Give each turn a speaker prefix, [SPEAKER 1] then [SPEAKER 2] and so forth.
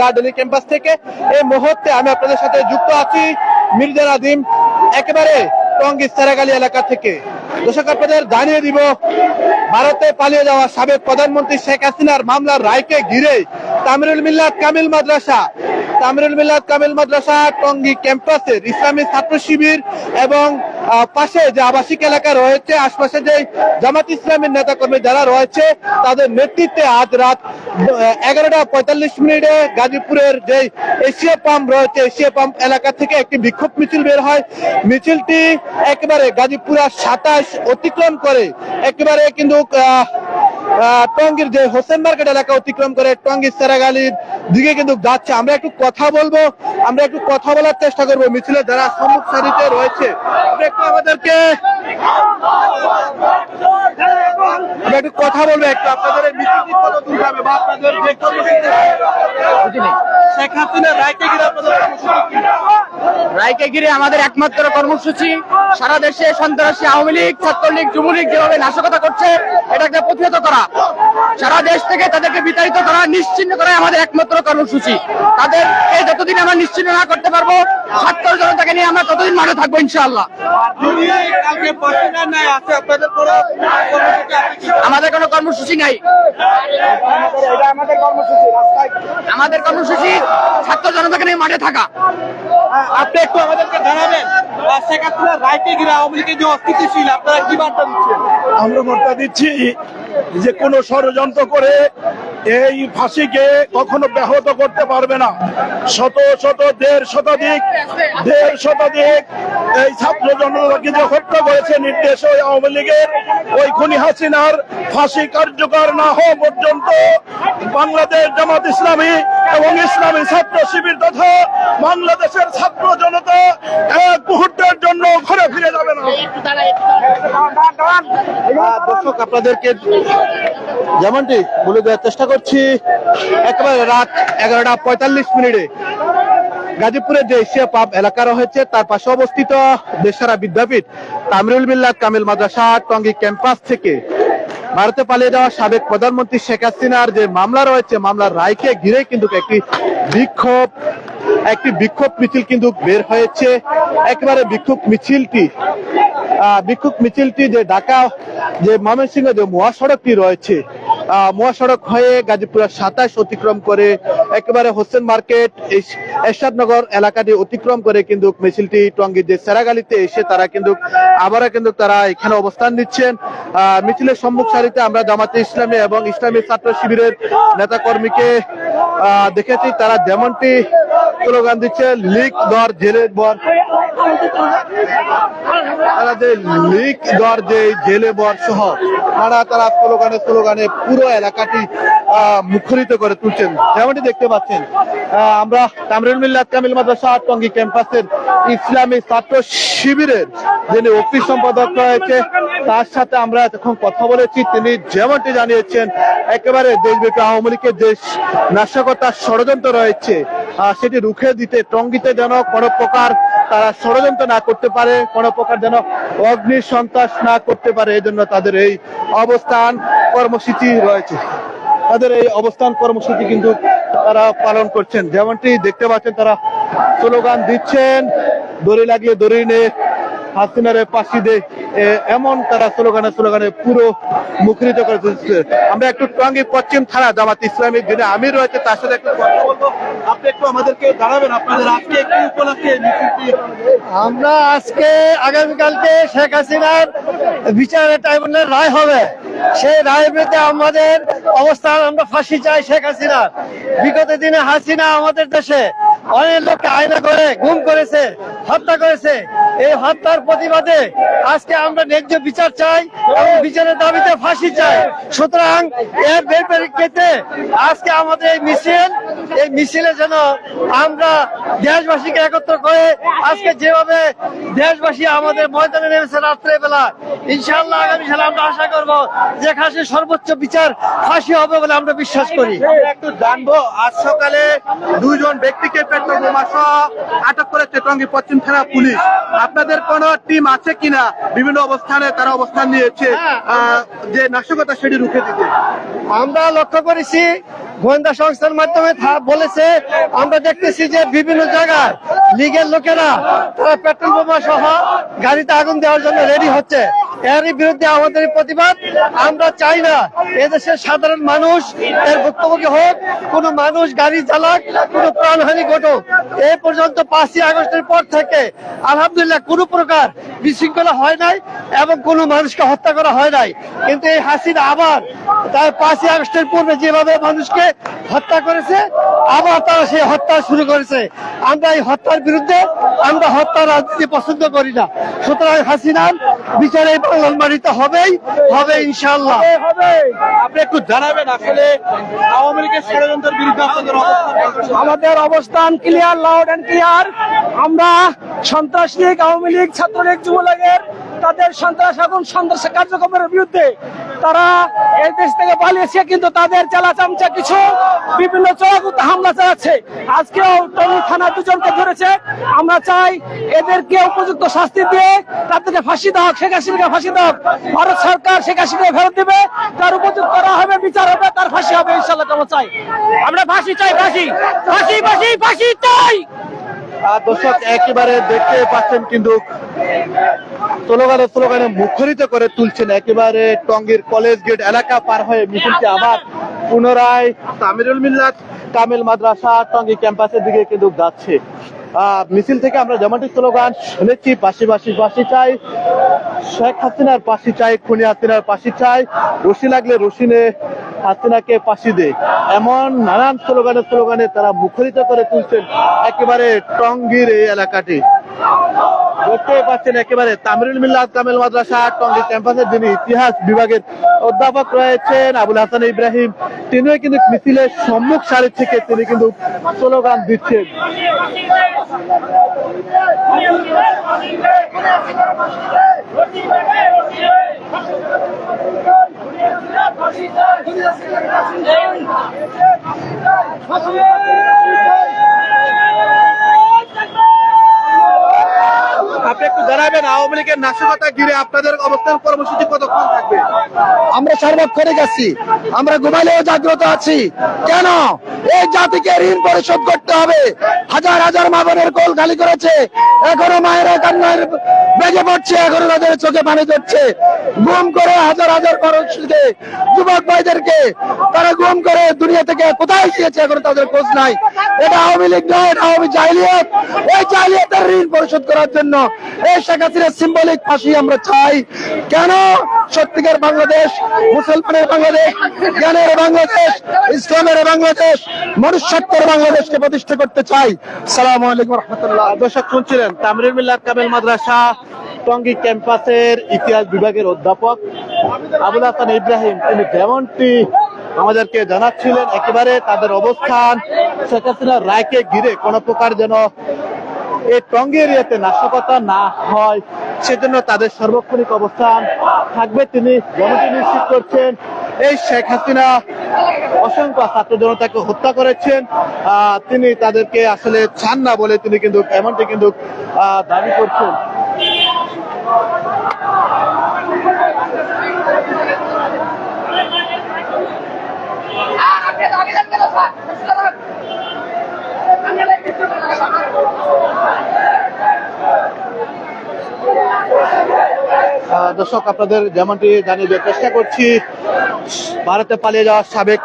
[SPEAKER 1] দা daily campus থেকে। এই মুহূর্তে আমি আপনাদের সাথে যুক্ত আছি মির্জা নাদিম, একেবারে টঙ্গী সারাগালি এলাকা থেকে। দর্শক, আপনাদের জানিয়ে দিব, ভারতে পালিয়ে যাওয়া সাবেক প্রধানমন্ত্রী শেখ হাসিনার মামলার রায়কে ঘিরে তামিরুল মিল্লাত কামিল মাদ্রাসা। তামিরুল মিল্লাত কামিল মাদ্রাসা টঙ্গী ক্যাম্পাসের ইসলামী ছাত্র শিবির এবং পাশে যে আবাসিক এলাকা রয়েছে, আশপাশে যে জামাত ইসলামের নেতা কর্মী যারা রয়েছে, তাদের নেতৃত্বে আজ রাত এগারোটা পঁয়তাল্লিশ মিনিটে গাজীপুরের যে এশিয়া পাম্প রয়েছে, এশিয়া পাম্প এলাকা থেকে একটি বিক্ষোভ মিছিল বের হয়। মিছিলটি একেবারে গাজীপুরা সাতাশ অতিক্রম করে, একেবারে কিন্তু টঙ্গীর যে হোসেন মার্কেট এলাকা অতিক্রম করে টঙ্গীর সেরাগালির দিকে কিন্তু যাচ্ছে। আমরা একটু কথা বলব, আমরা একটু কথা বলার চেষ্টা করব। মিছিলের যারা সম্মুখ সারিতে রয়েছে একটু আমাদেরকে আমরা একটু কথা বলব একটু আপনাদের কত দূর যাবে বা আপনাদের যে কর্মসূচি শেখ হাসিনার রায়কে ঘিরে আপনাদের
[SPEAKER 2] রায়কে ঘিরে আমাদের একমাত্র কর্মসূচি সারা দেশে সন্ত্রাসী আওয়ামী লীগ ছাত্রলীগ যুবলীগ যেভাবে নাশকতা করছে এটাকে প্রতিহত করা। সারা দেশ থেকে তাদেরকে বিতাড়িত করা নিশ্চিন্ন করা আমাদের একমাত্র কর্মসূচি। তাদেরকে যতদিন আমরা নিশ্চিন্ন না করতে পারব ছাত্র জনতাকে নিয়ে আমরা ততদিন মাঠে থাকব ইনশাআল্লাহ।
[SPEAKER 1] আপনাদের
[SPEAKER 2] আমাদের কোনো কর্মসূচি নাই।
[SPEAKER 1] আমাদের কর্মসূচি রাস্তায়
[SPEAKER 2] আমাদের কর্মসূচি ছাত্র জনতাকে নিয়ে মাঠে থাকা।
[SPEAKER 1] আপনি একটু আমাদেরকে জানাবেন শেখ হাসিনার রায়কে ঘিরে আওয়ামী লীগের যে আপনারা কি বার্তা দিচ্ছেন?
[SPEAKER 3] আমরা বার্তা দিচ্ছি যে কোনো ষড়যন্ত্র করে এই ফাঁসিকে কখনো ব্যাহত করতে পারবে না। শত শত দেড় শতাধিক দেড় শতাধিক এই ছাত্র জনতাকে যে হত্যা করেছে নির্দেশ ওই আওয়ামী লীগের ওই খুনি হাসিনার ফাঁসি কার্যকর না হওয়া পর্যন্ত বাংলাদেশ জামাত ইসলামী এবং ইসলামী ছাত্র শিবির তথা বাংলাদেশের ছাত্র জনতা এক মুহূর্তের জন্য ঘরে ফিরে যাবে না।
[SPEAKER 1] দর্শক আপনাদেরকে যেমনটি বলে দেওয়ার চেষ্টা করছি একেবারে রাত এগারোটা পঁয়তাল্লিশ মিনিটে। গাজীপুরের যে এশিয়া পাব এলাকা রয়েছে, তার পাশে অবস্থিত দেশারা বিদ্যাপীঠ, তামরুল মিল্লাত কামিল মাদ্রাসা, টঙ্গী ক্যাম্পাস থেকে। ভারতে পালিয়ে যাওয়া সাবেক প্রধানমন্ত্রী শেখ হাসিনার যে মামলা রয়েছে, মামলার রায়কে ঘিরে কিন্তু একটি বিক্ষোভ একটি বিক্ষোভ মিছিল কিন্তু বের হয়েছে। একেবারে বিক্ষোভ মিছিলটি বিক্ষোভ মিছিলটি যে ঢাকা যে ময়মনসিংহ যে মহাসড়কটি রয়েছে মহাসড়ক হয়ে গাজীপুরের সাতাশ অতিক্রম করে একেবারে হোসেন মার্কেট এরশাদনগর এলাকাটি অতিক্রম করে কিন্তু মিছিলটি টঙ্গীর যে সেরাগালিতে এসে তারা কিন্তু আবারও কিন্তু তারা এখানে অবস্থান নিচ্ছেন। মিছিলের সম্মুখ সারিতে আমরা জামাতে ইসলামী এবং ইসলামী ছাত্র শিবিরের নেতা কর্মীকে আহ, দেখেছি তারা যেমনটি স্লোগান দিচ্ছে লিক দর জেলে বর। তারা যে লিক দর যে জেলে বর সহ তারা তারা স্লোগানে স্লোগানে পুরো এলাকাটি মুখরিত করে তুলছেন। যেমনটি দেখতে পাচ্ছেন আমরা তামরুল মিল্লাত কামিল মাদ্রাসা টঙ্গী ক্যাম্পাসের ইসলামী ছাত্র শিবিরের যিনি অফিস সম্পাদক রয়েছে, তার সাথে আমরা এখন কথা বলেছি। তিনি যেমনটি জানিয়েছেন, একেবারে দেশব্যাপী আওয়ামী লীগের দেশ নাশকতার ষড়যন্ত্র রয়েছে। সেটি রুখে দিতে, টঙ্গিতে যেন কোনো প্রকার তারা ষড়যন্ত্র না করতে পারে, কোনো প্রকার যেন অগ্নি সন্ত্রাস না করতে পারে এই জন্য তাদের এই অবস্থান কর্মসূচি রয়েছে। তাদের এই অবস্থান কর্মসূচি কিন্তু তারা পালন করছেন। যেমনটি দেখতে পাচ্ছেন, তারা স্লোগান দিচ্ছেন, দড়ি লাগিয়ে দড়ি নিয়ে হাসিনারে পাশি দে এমন তারা স্লোগানে স্লোগানে পুরো মুখরিত করে তুলছে। আমরা একটু টঙ্গী পশ্চিম থানা, জামাত ইসলামিক যিনি আমির রয়েছে, তার সাথে একটু কথা বলব। আপনি একটু আমাদেরকে জানাবেন, আপনাদের আজকে কি উপলক্ষে
[SPEAKER 4] আমরা আজকে আগামীকালকে শেখ হাসিনার বিচারের ট্রাইব্যুনালের রায় হবে। সেই রায় আমাদের অবস্থান, আমরা ফাঁসি চাই শেখ হাসিনার। বিগত দিনে হাসিনা আমাদের দেশে অনেক লোককে আয়না করে, গুম করেছে, হত্যা করেছে। এই হত্যার প্রতিবাদে আজকে আমরা ন্যায্য বিচার চাই এবং বিচারের দাবিতে ফাঁসি চাই। সুতরাং এর পরিপ্রেক্ষিতে আজকে আমাদের এই মিছিল, এই মিছিলে যেন আমরা দেশবাসীকে একত্র করে আজকে যেভাবে দেশবাসী আমাদের ময়দানে নেমেছে রাত্রে বেলা ইনশাআল্লাহ আগামী সালে আমরা আশা করব যে খাসির সর্বোচ্চ বিচার ফাঁসি হবে বলে আমরা বিশ্বাস করি।
[SPEAKER 1] একটু জানব, আজ সকালে দুইজন ব্যক্তিকে পেট্রোল বোমা সহ আটক করেছে টঙ্গী পশ্চিম থানা পুলিশ। আপনাদের কোন টিম আছে কিনা? বিভিন্ন অবস্থানে তারা অবস্থান নিয়েছে যে নাশকতা সেটি রুখে দিতে।
[SPEAKER 4] আমরা লক্ষ্য করেছি, গোয়েন্দা সংস্থার মাধ্যমে বলেছে, আমরা দেখতেছি যে বিভিন্ন জায়গায় লীগের লোকেরা, তারা পেট্রোল বোমা সহ গাড়িতে আগুন দেওয়ার জন্য রেডি হচ্ছে। এরই বিরুদ্ধে আমাদের প্রতিবাদ। আমরা চাই না এদেশের সাধারণ মানুষ এর ভুক্তভোগী হোক, কোনো মানুষ গাড়ি চালাক, কোনো প্রাণহানি ঘটুক। এ পর্যন্ত পাঁচই আগস্টের পর থেকে আলহামদুলিল্লাহ কোনো প্রকার বিশৃঙ্খলা হয় নাই এবং কোনো মানুষকে হত্যা করা হয় নাই। কিন্তু এই হাসিনা আবার তার পাঁচই আগস্টের পূর্বে যেভাবে মানুষকে হত্যা করেছে, আবার তারা সেই হত্যা শুরু করেছে। আমরা এই হত্যার বিরুদ্ধে আমরা হত্যা রাজনীতি পছন্দ করি না। সুতরাং হাসিনার বিচার এই হবেই হবে ইনশাল্লাহ
[SPEAKER 1] আপনি একটু জানাবেন আসলে আওয়ামী লীগের ষড়যন্ত্রের বিরুদ্ধে
[SPEAKER 2] আমাদের অবস্থান ক্লিয়ার লাউড এন্ড ক্লিয়ার আমরা সন্ত্রাস লীগ আওয়ামী লীগ ছাত্রলীগ যুবলীগের তাদের সন্ত্রাস এবং সন্ত্রাস কার্যক্রমের বিরুদ্ধে তারা এই দেশ থেকে পালিয়েছে কিন্তু তাদের চালা চামচা কিছু বিভিন্ন চড়াগুতে হামলা চালাচ্ছে। আজকেও টঙ্গী থানা দুজনকে ধরেছে। আমরা চাই এদেরকে উপযুক্ত শাস্তি দিয়ে তাদেরকে ফাঁসি হোক, শেখ হাসিনাকে ফাঁসি দেওয়া ভারত সরকার শেখ হাসিনাকে ফেরত দিবে তার উপযুক্ত করা হবে বিচার হবে তার ফাঁসি হবে ইনশাল্লাহ আমরা চাই আমরা ফাঁসি চাই ফাঁসি ফাঁসি ফাঁসি ফাঁসি চাই।
[SPEAKER 1] দর্শক একেবারে দেখতে পাচ্ছেন কিন্তু স্লোগানে স্লোগানে মুখরিত করে তুলছেন একেবারে টঙ্গীর কলেজ গেট এলাকা পার হয়ে মিছিলটি আবার পুনরায় তামিরুল মিল্লাত কামিল মাদ্রাসা টঙ্গী ক্যাম্পাসের দিকে কিন্তু যাচ্ছে। আহ, মিছিল থেকে আমরা যেমনটি স্লোগান শুনেছি পাশি পাশি পাশি চাই শেখ হাসিনার পাশি চাই খুনি হাসিনার পাশি চাই। রশি লাগলে রশিনে হাসিনাকে পাশি দে এমন নানান স্লোগানে স্লোগানে তারা মুখরিত করে তুলছেন একেবারে টঙ্গির এই এলাকাটি দেখতে পাচ্ছেন একেবারে তামিরুল মিল্লাত কামেল মাদ্রাসা টঙ্গী ক্যাম্পাসের যিনি ইতিহাস বিভাগের অধ্যাপক রয়েছেন আবুল হাসান ইব্রাহিম তিনিও কিন্তু মিছিলের সম্মুখ সারি থেকে তিনি কিন্তু স্লোগান দিচ্ছেন লীগের নাশকতা ঘিরে আপনাদের অবস্থান কর্মসূচি কতক্ষণ থাকবে?
[SPEAKER 4] আমরা সার্বক্ষণিক আছি আমরা ঘুমাইলেও জাগ্রত আছি। কেন? এই জাতিকে ঋণ পরিশোধ করতে হবে। হাজার হাজার মা বোনের কোল খালি করেছে। এখনও মায়েরা কান্নার বেজে পড়ছে, এখনও তাদের চোখে পানি ধরছে। গুম করে হাজার হাজার মানুষকে যুবক ভাইদেরকে তারা গুম করে দুনিয়া থেকে কোথায় গিয়েছে এখনও তাদের খোঁজ নাই। এটা আওয়ামী লীগ নয়, এটা আওয়ামী জাহিলিয়াত এই জাহিলিয়াতের ঋণ পরিশোধ করার জন্য এই শেখ হাসিনার সিম্বলিক ফাঁসি আমরা চাই। কেন? সত্যিকার বাংলাদেশ, মুসলমানের বাংলাদেশ, জ্ঞানের বাংলাদেশ, ইসলামের বাংলাদেশ, মনুষ্যত্বের বাংলাদেশকে প্রতিষ্ঠা করতে চাই। সালাম আলাইকুম রহমতুল্লাহ।
[SPEAKER 1] দর্শক শুনছিলেন তামরির মিল্লাত কামেল মাদ্রাসা টঙ্গী ক্যাম্পাসের ইতিহাস বিভাগের অধ্যাপক আবুল হাসান ইব্রাহিম। তিনি যেমনটি আমাদেরকে জানাচ্ছিলেন, একেবারে তাদের অবস্থান শেখ হাসিনার রায়কে ঘিরে কোনো প্রকার যেন এই টঙ্গী এরিয়াতে নাশকতা না হয়, সেজন্য তাদের সার্বক্ষণিক অবস্থান থাকবে তিনি যেমনটি নিশ্চিত করছেন। এই শেখ হাসিনা অসংখ্য ছাত্র জনতাকে হত্যা করেছেন। তিনি তাদেরকে আসলে চান না বলে তিনি কিন্তু এমনটি কিন্তু দাবি করছেন। দর্শক আপনাদের যেমনটি জানিয়ে দেওয়ার চেষ্টা করছি ভারতে পালিয়ে যাওয়ার সাবেক